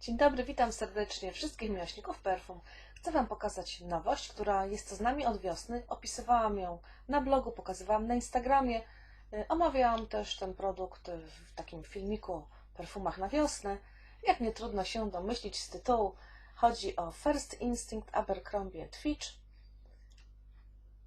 Dzień dobry, witam serdecznie wszystkich miłośników perfum. Chcę Wam pokazać nowość, która jest z nami od wiosny. Opisywałam ją na blogu, pokazywałam na Instagramie. Y, Omawiałam też ten produkt w takim filmiku perfumach na wiosnę. Jak nie trudno się domyślić z tytułu, chodzi o First Instinct Abercrombie Fitch.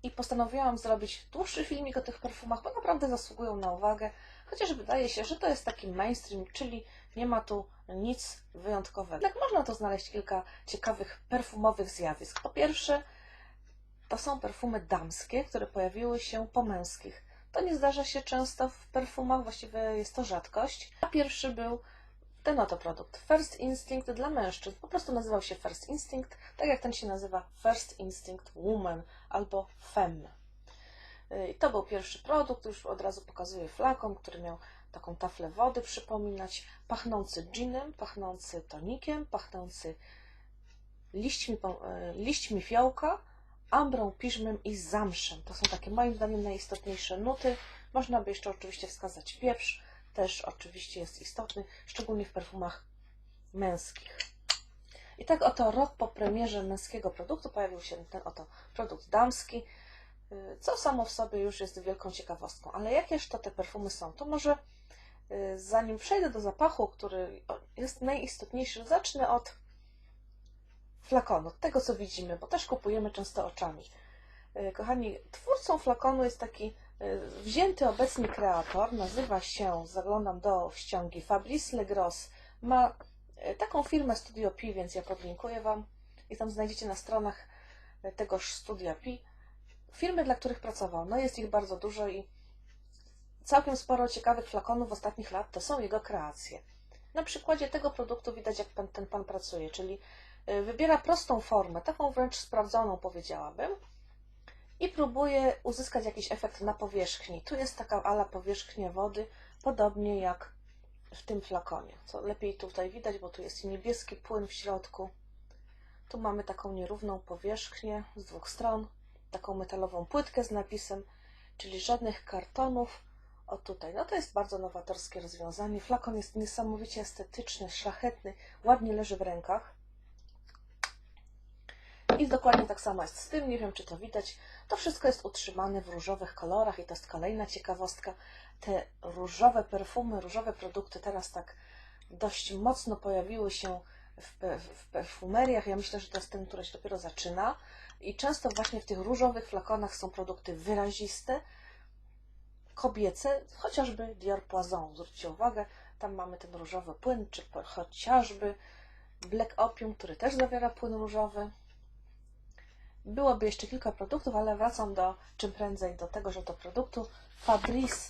I postanowiłam zrobić dłuższy filmik o tych perfumach, bo naprawdę zasługują na uwagę. Chociaż wydaje się, że to jest taki mainstream, czyli nie ma tu nic wyjątkowego. Jak można tu znaleźć kilka ciekawych perfumowych zjawisk? Po pierwsze, to są perfumy damskie, które pojawiły się po męskich. To nie zdarza się często w perfumach, właściwie jest to rzadkość. A pierwszy był ten oto produkt. First Instinct dla mężczyzn. Po prostu nazywał się First Instinct, tak jak ten się nazywa First Instinct Woman albo Femme. I to był pierwszy produkt, już od razu pokazuję flakon, który miał taką taflę wody przypominać, pachnący ginem, pachnący tonikiem, pachnący liśćmi, e, liśćmi fiołka, ambrą, piżmem i zamszem. To są takie moim zdaniem najistotniejsze nuty. Można by jeszcze oczywiście wskazać pieprz, też oczywiście jest istotny, szczególnie w perfumach męskich. I tak oto rok po premierze męskiego produktu pojawił się ten oto produkt damski, y, co samo w sobie już jest wielką ciekawostką. Ale jakież to te perfumy są? To może y, zanim przejdę do zapachu, który jest najistotniejszy, zacznę od flakonu, tego co widzimy, bo też kupujemy często oczami. Y, kochani, twórcą flakonu jest taki wzięty obecnie kreator, nazywa się, zaglądam do ściągi, Fabrice Legros. Ma taką firmę Studio Pi, więc ja podlinkuję Wam i tam znajdziecie na stronach tegoż Studia Pi firmy, dla których pracował. No jest ich bardzo dużo i całkiem sporo ciekawych flakonów ostatnich lat to są jego kreacje. Na przykładzie tego produktu widać, jak pan, ten pan pracuje, czyli wybiera prostą formę, taką wręcz sprawdzoną, powiedziałabym, i próbuje uzyskać jakiś efekt na powierzchni. Tu jest taka ala powierzchnia wody, podobnie jak w tym flakonie. Co lepiej tutaj widać, bo tu jest niebieski płyn w środku. Tu mamy taką nierówną powierzchnię z dwóch stron, taką metalową płytkę z napisem, czyli żadnych kartonów. O tutaj, no to jest bardzo nowatorskie rozwiązanie. Flakon jest niesamowicie estetyczny, szlachetny, ładnie leży w rękach. I dokładnie tak samo jest z tym, nie wiem czy to widać. To wszystko jest utrzymane w różowych kolorach i to jest kolejna ciekawostka. Te różowe perfumy, różowe produkty teraz tak dość mocno pojawiły się w, perfumeriach. Ja myślę, że to jest ten, który się dopiero zaczyna. I często właśnie w tych różowych flakonach są produkty wyraziste, kobiece, chociażby Dior Poison. Zwróćcie uwagę, tam mamy ten różowy płyn, czy chociażby Black Opium, który też zawiera płyn różowy. Byłoby jeszcze kilka produktów, ale wracam do czym prędzej do tego, że to produktu Fabrice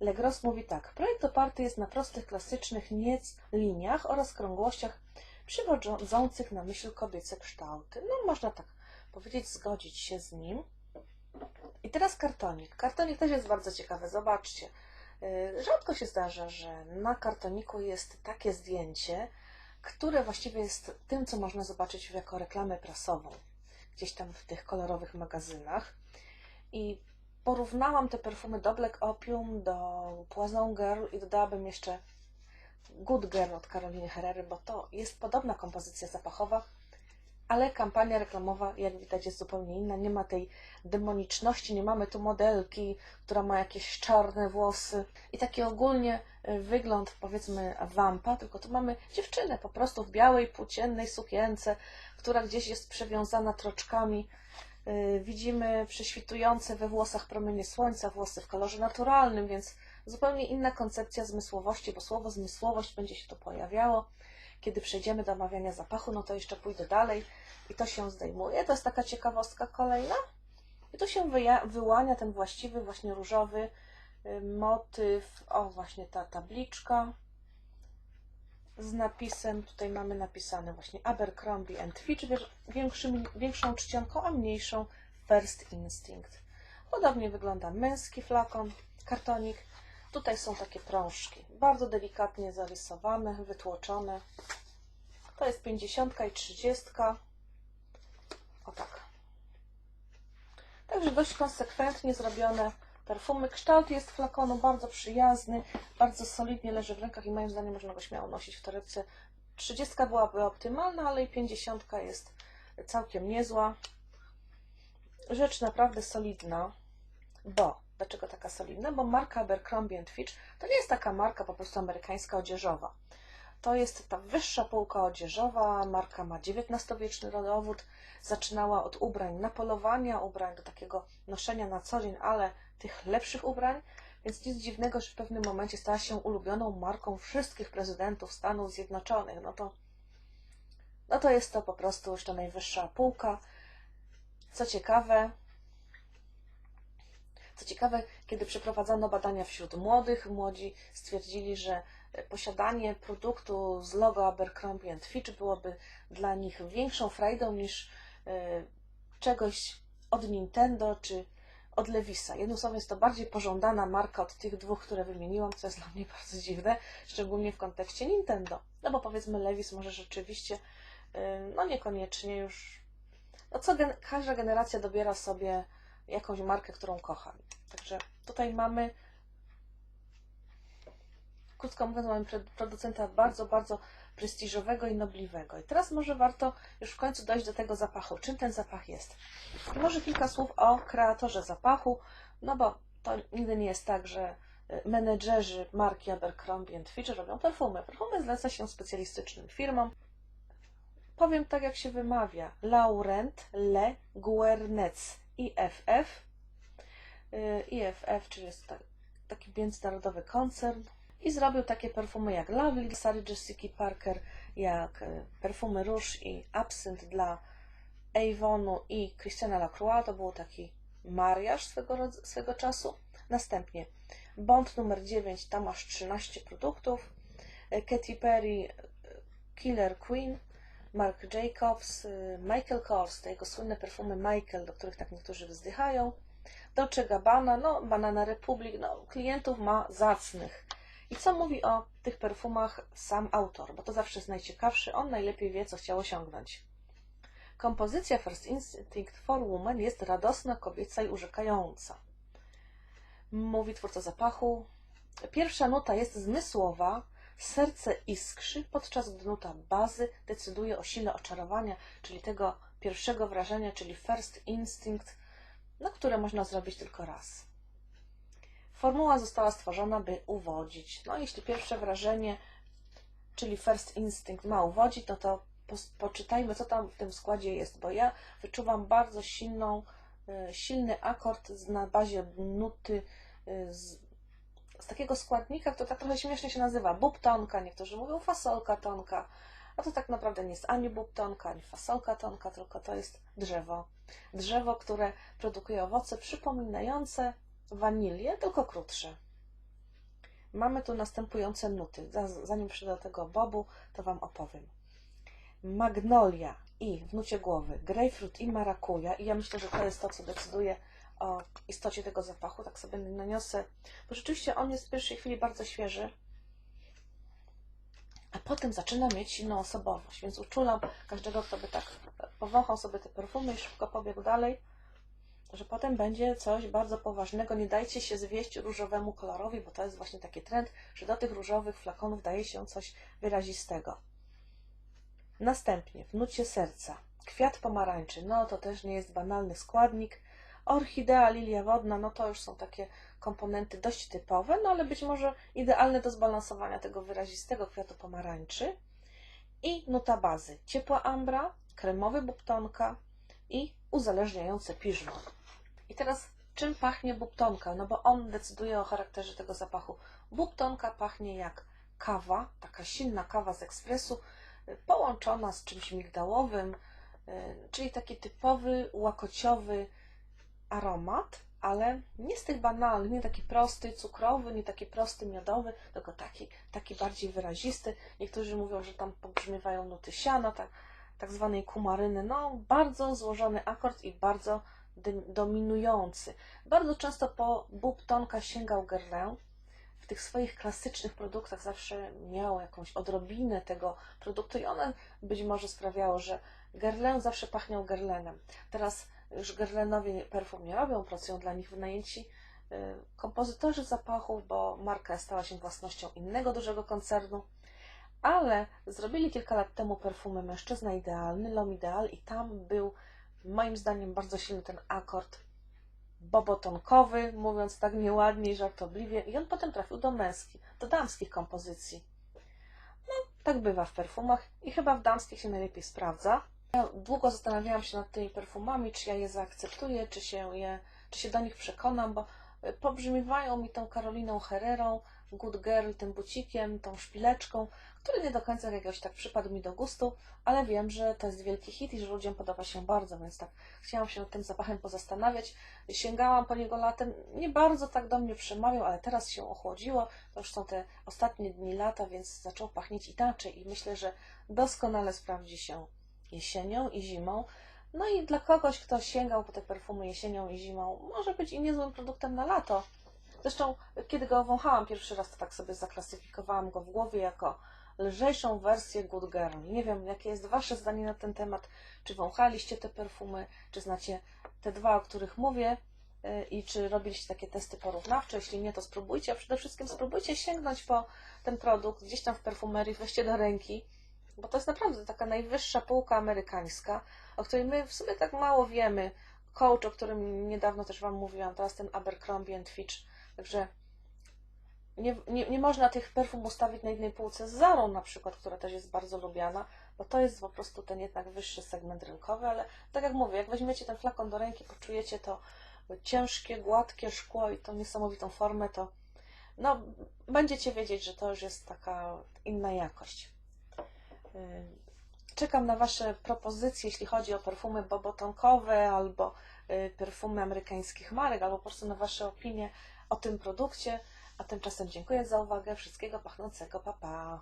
Legros mówi tak. Projekt oparty jest na prostych, klasycznych niec liniach oraz krągłościach przywodzących na myśl kobiece kształty. No, można tak powiedzieć, zgodzić się z nim. I teraz kartonik. Kartonik też jest bardzo ciekawy. Zobaczcie. Y, rzadko się zdarza, że na kartoniku jest takie zdjęcie, które właściwie jest tym, co można zobaczyć jako reklamę prasową gdzieś tam w tych kolorowych magazynach. I porównałam te perfumy do Black Opium, do Poison Girl i dodałabym jeszcze Good Girl od Karoliny Herrery, bo to jest podobna kompozycja zapachowa, ale kampania reklamowa, jak widać, jest zupełnie inna. Nie ma tej demoniczności, nie mamy tu modelki, która ma jakieś czarne włosy i taki ogólnie y, wygląd, powiedzmy, wampa, tylko tu mamy dziewczynę po prostu w białej, płóciennej sukience, która gdzieś jest przewiązana troczkami. Y, widzimy prześwitujące we włosach promienie słońca, włosy w kolorze naturalnym, więc zupełnie inna koncepcja zmysłowości, bo słowo zmysłowość będzie się tu pojawiało. Kiedy przejdziemy do omawiania zapachu, no to jeszcze pójdę dalej i to się zdejmuje. To jest taka ciekawostka kolejna. I tu się wyłania ten właściwy, właśnie różowy y, motyw. O, właśnie ta tabliczka z napisem. Tutaj mamy napisane właśnie Abercrombie and Fitch większym, większą czcionką, a mniejszą First Instinct. Podobnie wygląda męski flakon, kartonik. Tutaj są takie prążki, bardzo delikatnie zarysowane, wytłoczone. To jest 50 i 30. O tak. Także dość konsekwentnie zrobione perfumy. Kształt jest flakonu bardzo przyjazny, bardzo solidnie leży w rękach i moim zdaniem można go śmiało nosić w torebce. 30 byłaby optymalna, ale i 50 jest całkiem niezła. Rzecz naprawdę solidna, bo dlaczego taka solidna? Bo marka Abercrombie Fitch to nie jest taka marka po prostu amerykańska odzieżowa. To jest ta wyższa półka odzieżowa. Marka ma XIX-wieczny rodowód. Zaczynała od ubrań na polowania, ubrań do takiego noszenia na co dzień, ale tych lepszych ubrań. Więc nic dziwnego, że w pewnym momencie stała się ulubioną marką wszystkich prezydentów Stanów Zjednoczonych. No to, no to jest to po prostu już ta najwyższa półka. Co ciekawe, ciekawe, kiedy przeprowadzono badania wśród młodych, młodzi stwierdzili, że posiadanie produktu z logo Abercrombie Fitch byłoby dla nich większą frajdą niż e, czegoś od Nintendo czy od Lewisa. Jednym słowem jest to bardziej pożądana marka od tych dwóch, które wymieniłam, co jest dla mnie bardzo dziwne, szczególnie w kontekście Nintendo. No bo powiedzmy Lewis może rzeczywiście, e, no niekoniecznie już, no co gen każda generacja dobiera sobie jakąś markę, którą kocha. Także tutaj mamy krótko mówiąc, mamy producenta bardzo, bardzo prestiżowego i nobliwego. I teraz może warto już w końcu dojść do tego zapachu. Czym ten zapach jest? I może kilka słów o kreatorze zapachu, no bo to nigdy nie jest tak, że y, menedżerzy marki Abercrombie Fitch robią perfumy. Perfumy zleca się specjalistycznym firmom. Powiem tak, jak się wymawia. Laurent Le Guernetz IFF. Y, IFF, czyli jest taki międzynarodowy koncern, i zrobił takie perfumy jak Lovely Sary Jessica Parker, jak e, perfumy Rouge i Absent dla Avonu i Christiana Lacroix. To był taki mariaż swego, swego czasu. Następnie Bond numer 9, tam masz 13 produktów. E, Katy Perry, Killer Queen, Mark Jacobs, Michael Kors, te jego słynne perfumy Michael, do których tak niektórzy wzdychają. Dolce Gabbana, no Banana Republic, no klientów ma zacnych. I co mówi o tych perfumach sam autor, bo to zawsze jest najciekawszy, on najlepiej wie, co chciał osiągnąć. Kompozycja First Instinct for Woman jest radosna, kobieca i urzekająca. Mówi twórca zapachu. Pierwsza nuta jest zmysłowa, serce iskrzy, podczas gdy nuta bazy decyduje o sile oczarowania, czyli tego pierwszego wrażenia, czyli First Instinct, na które można zrobić tylko raz. Formuła została stworzona, by uwodzić. No, jeśli pierwsze wrażenie, czyli first instinct ma uwodzić, no to po, poczytajmy, co tam w tym składzie jest, bo ja wyczuwam bardzo silną, y, silny akord na bazie nuty y, z, z takiego składnika, który tak trochę śmiesznie się nazywa bób tonka, niektórzy mówią fasolka tonka, a to tak naprawdę nie jest ani bób tonka, ani fasolka tonka, tylko to jest drzewo. Drzewo, które produkuje owoce przypominające wanilię, tylko krótsze. Mamy tu następujące nuty. Zanim przejdę do tego bobu, to Wam opowiem. Magnolia i w nucie głowy grapefruit i marakuja. I ja myślę, że to jest to, co decyduje o istocie tego zapachu. Tak sobie naniosę, bo rzeczywiście on jest w pierwszej chwili bardzo świeży, a potem zaczyna mieć inną osobowość, więc uczulam każdego, kto by tak powąchał sobie te perfumy i szybko pobiegł dalej że potem będzie coś bardzo poważnego. Nie dajcie się zwieść różowemu kolorowi, bo to jest właśnie taki trend, że do tych różowych flakonów daje się coś wyrazistego. Następnie w nucie serca kwiat pomarańczy, no to też nie jest banalny składnik. Orchidea, lilia wodna, no to już są takie komponenty dość typowe, no ale być może idealne do zbalansowania tego wyrazistego kwiatu pomarańczy. I nuta bazy, ciepła ambra, kremowy bubtonka i uzależniające piżmo. I teraz czym pachnie bubtonka? No bo on decyduje o charakterze tego zapachu. Bubtonka pachnie jak kawa, taka silna kawa z ekspresu, y, połączona z czymś migdałowym, y, czyli taki typowy, łakociowy aromat, ale nie z tych banalnych, nie taki prosty, cukrowy, nie taki prosty, miodowy, tylko taki, taki bardziej wyrazisty. Niektórzy mówią, że tam pobrzmiewają nuty siana, tak, tak zwanej kumaryny. No, bardzo złożony akord i bardzo dominujący. Bardzo często po bób tonka sięgał Guerlain. W tych swoich klasycznych produktach zawsze miał jakąś odrobinę tego produktu i one być może sprawiało, że Guerlain zawsze pachniał Guerlainem. Teraz już Guerlainowie perfum nie robią, pracują dla nich wynajęci y, kompozytorzy zapachów, bo marka stała się własnością innego dużego koncernu. ale zrobili kilka lat temu perfumy Mężczyzna Idealny, L'Homme Ideal i tam był moim zdaniem bardzo silny ten akord bobotonkowy, mówiąc tak nieładnie i żartobliwie i on potem trafił do męskich, do damskich kompozycji. No, tak bywa w perfumach i chyba w damskich się najlepiej sprawdza. Ja długo zastanawiałam się nad tymi perfumami, czy ja je zaakceptuję, czy się, je, czy się do nich przekonam, bo y, pobrzmiewają mi tą Karoliną Herrerą, Good Girl, tym bucikiem, tą szpileczką, który nie do końca jakoś tak przypadł mi do gustu, ale wiem, że to jest wielki hit i że ludziom podoba się bardzo, więc tak chciałam się nad tym zapachem pozastanawiać. Sięgałam po niego latem, nie bardzo tak do mnie przemawiał, ale teraz się ochłodziło. To już są te ostatnie dni lata, więc zaczął pachnieć inaczej i myślę, że doskonale sprawdzi się jesienią i zimą. No i dla kogoś, kto sięgał po te perfumy jesienią i zimą, może być i niezłym produktem na lato. Zresztą, kiedy go wąchałam pierwszy raz, to tak sobie zaklasyfikowałam go w głowie jako lżejszą wersję Good Girl. Nie wiem, jakie jest Wasze zdanie na ten temat. Czy wąchaliście te perfumy, czy znacie te dwa, o których mówię yy, i czy robiliście takie testy porównawcze. Jeśli nie, to spróbujcie, a przede wszystkim spróbujcie sięgnąć po ten produkt gdzieś tam w perfumerii, weźcie do ręki, bo to jest naprawdę taka najwyższa półka amerykańska, o której my w sumie tak mało wiemy. Coach, o którym niedawno też Wam mówiłam, teraz ten Abercrombie Fitch. Także nie, nie, nie można tych perfum ustawić na jednej półce z Zarą na przykład, która też jest bardzo lubiana, bo to jest po prostu ten jednak wyższy segment rynkowy, ale tak jak mówię, jak weźmiecie ten flakon do ręki, poczujecie to ciężkie, gładkie szkło i tą niesamowitą formę, to no, będziecie wiedzieć, że to już jest taka inna jakość. Yy, Czekam na Wasze propozycje, jeśli chodzi o perfumy bobotonkowe albo y, perfumy amerykańskich marek, albo po prostu na Wasze opinie o tym produkcie. A tymczasem dziękuję za uwagę. Wszystkiego pachnącego. Pa, pa.